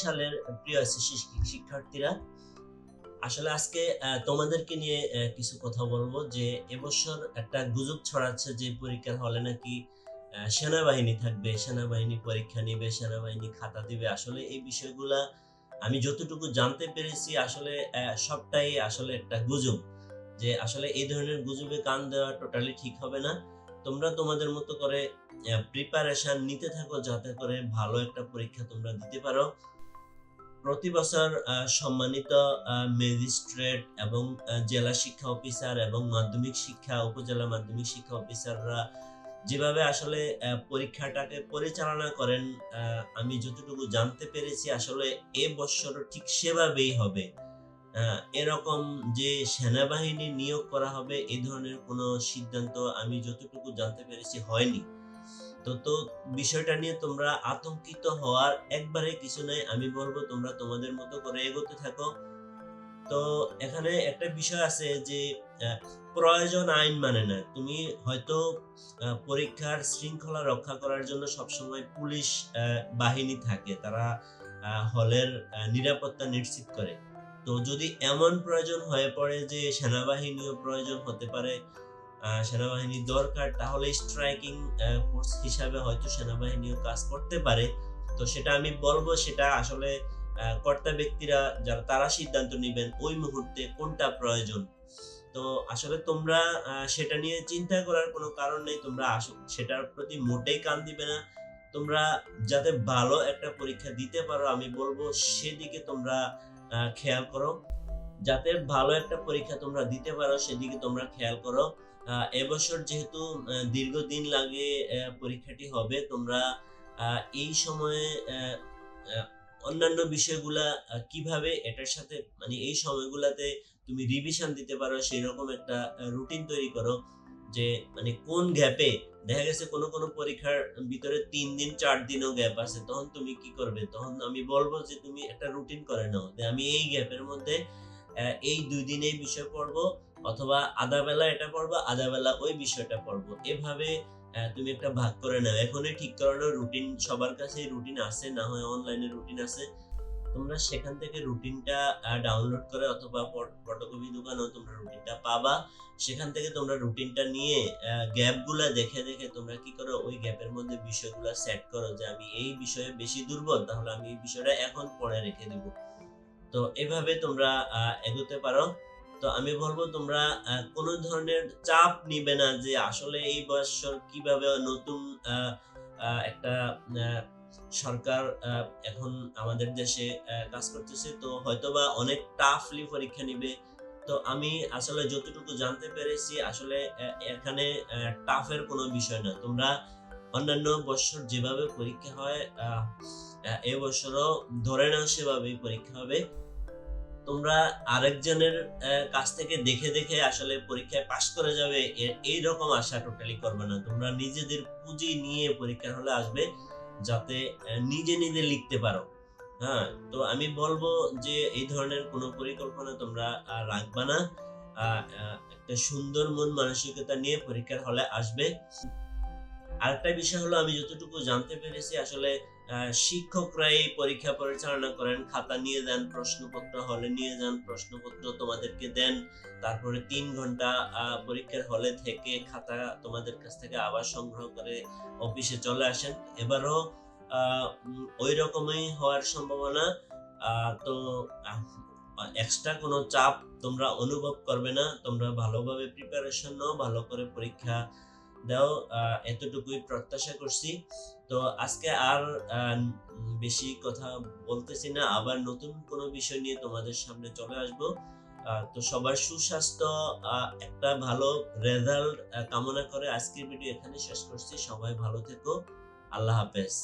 সালের প্রিয় শিক্ষার্থীরা, আসলে আজকে তোমাদেরকে নিয়ে কিছু কথা বলব যে এবছর একটা গুজব ছড়াচ্ছে যে পরীক্ষার হলে নাকি সেনাবাহিনী থাকবে, সেনাবাহিনী পরীক্ষা নিবে, সেনাবাহিনী খাতা দিবে। আসলে এই বিষয়গুলা আমি যতটুকু জানতে পেরেছি, আসলে সবটাই আসলে একটা গুজব। যে আসলে এই ধরনের গুজবে কান দেওয়া টোটালি ঠিক হবে না। তোমরা তোমাদের মতো করে প্রিপারেশন নিতে থাকো যাতে করে ভালো একটা পরীক্ষা তোমরা দিতে পারো। প্রতি বছর সম্মানিত ম্যাজিস্ট্রেট এবং জেলা শিক্ষা অফিসার এবং মাধ্যমিক শিক্ষা, উপজেলা মাধ্যমিক শিক্ষা অফিসাররা যেভাবে আসলে পরীক্ষাটাকে পরিচালনা করেন আমি যতটুকু জানতে পেরেছি, আসলে এ বছর ঠিক সেভাবেই হবে। এরকম যে সেনাবাহিনী নিয়োগ করা হবে এই ধরনের কোনো সিদ্ধান্ত আমি যতটুকু জানতে পেরেছি হয়নি। তো তো বিষয়টা নিয়ে তোমরা আতঙ্কিত হওয়ার একবারে কিছু নাই, আমি বলব তোমরা তোমাদের মতো করে এগোতে থাকো। তো এখানে একটা বিষয় আছে যে প্রয়োজন আইন মানে না। তুমি হয়তো পরীক্ষার শৃঙ্খলা রক্ষা করার জন্য সবসময় পুলিশ বাহিনী থাকে, তারা হলের নিরাপত্তা নিশ্চিত করে। তো যদি এমন প্রয়োজন হয়ে পড়ে যে সেনাবাহিনীও প্রয়োজন হতে পারে সেনাবাহিনী দরকার, তাহলে স্ট্রাইকিং ফোর্স হিসাবে হয়তো সেনাবাহিনীও কাজ করতে পারে। তো সেটা আমি বলব, সেটা আসলে কর্তা ব্যক্তিরা যারা, তারা সিদ্ধান্ত নেবেন ওই মুহূর্তে কোনটা প্রয়োজন। তো আসলে তোমরা সেটা নিয়ে চিন্তা করার কোনো কারণ নেই, তোমরা সেটার প্রতি মোটেই কান দিবে না। তোমরা যাতে ভালো একটা পরীক্ষা দিতে পারো, আমি বলব সেদিকে তোমরা খেয়াল করো। যাতে ভালো একটা পরীক্ষা তোমরা দিতে পারো, সেদিকে তোমরা খেয়াল করো। এবছর যেহেতু দীর্ঘদিন লাগে পরীক্ষাটি হবে, তোমরা এই সময়ে অন্যান্য বিষয়গুলা কীভাবে এটার সাথে মানে এই সময়গুলাতে তুমি রিভিশন দিতে পারো সেই রকম একটা রুটিন তৈরি করো। যে মানে কোন গ্যাপে দেখা গেছে কোনো কোনো পরীক্ষার ভিতরে তিন দিন, চার দিনও গ্যাপ আছে, তখন তুমি কি করবে? তখন আমি বলব যে তুমি একটা রুটিন করে নাও যে আমি এই গ্যাপের মধ্যে এই দুই দিন এই বিষয় পড়ব অথবা আধা বেলা এটা পড়ব, আধা বেলা ওই বিষয়টা পড়ব। এভাবে তুমি একটা ভাগ করে নাও। এখনই ঠিক করানো রুটিন সবার কাছে রুটিন আছে, না হয় অনলাইনে রুটিন আছে। তোমরা সেখান থেকে রুটিনটা ডাউনলোড করে অথবা ফটোকপি দোকানেও তোমরা রুটিনটা পাবা। সেখান থেকে তোমরা রুটিনটা নিয়ে গ্যাপগুলা দেখে দেখে তোমরা কি করো, ওই গ্যাপের মধ্যে বিষয়গুলো সেট করো যে আমি এই বিষয়ে বেশি দুর্বল, তাহলে আমি এই বিষয়টা এখন পরে রেখে দিব। তো এভাবে তোমরা এগোতে পারো। তো আমি বলব তোমরা কোনো ধরনের চাপ নিবে না যে আসলে এই বছর কীভাবে নতুন একটা সরকার এখন আমাদের দেশে কাজ করতেছে। তো হয়তোবা অনেক টাফলি পরীক্ষা নিবে। তো আমি আসলে যতটুকু জানতে পেরেছি আসলে এখানে টাফের কোনো বিষয় না। তোমরা অন্যান্য বছর যেভাবে পরীক্ষা হয় আহ, এবছরও ধরে নাও সেভাবেই পরীক্ষা হবে। তোমরা আরেকজনের কাছ থেকে দেখে দেখে আসলে পরীক্ষায় পাশ করে যাবে এই রকম আশা টোটালি করবে না। তোমরা নিজেদের পুঁজি নিয়ে পরীক্ষার হলে আসবে। যাতে নিজে নিজে লিখতে পারো। হ্যাঁ তো আমি বলব যে এই ধরনের কোনো পরিকল্পনা তোমরা রাখবে না। একটা সুন্দর মন মানসিকতা নিয়ে পরীক্ষার হলে আসবে। আরেকটা বিষয় হলো আমি যতটুকু জানতে পেরেছি আসলে আহ, শিক্ষকরাই পরীক্ষা পরিচালনা করেন খাতা নিয়ে যান প্রশ্নপত্র হলে নিয়ে যান প্রশ্নপত্র তোমাদেরকে দেন তারপরে তিন ঘণ্টা পরীক্ষার হলে থেকে খাতা তোমাদের কাছ থেকে আবার সংগ্রহ করে অফিসে চলে আসেন। এবারও ওই রকমই হওয়ার সম্ভাবনা তো এক্সট্রা কোনো চাপ তোমরা অনুভব করবে না তোমরা ভালোভাবে প্রিপারেশন নাও ভালো করে পরীক্ষা দাও এতটুকুই প্রত্যাশা করছি। তো আজকে আর বেশি কথা বলতেছি না, আবার নতুন কোনো বিষয় নিয়ে তোমাদের সামনে চলে আসব। তো সবার সুস্বাস্থ্য একটা ভালো রেজাল্ট কামনা করে আজকের ভিডিও এখানে শেষ করছি। সবাই ভালো থেকো। আল্লাহ হাফেজ।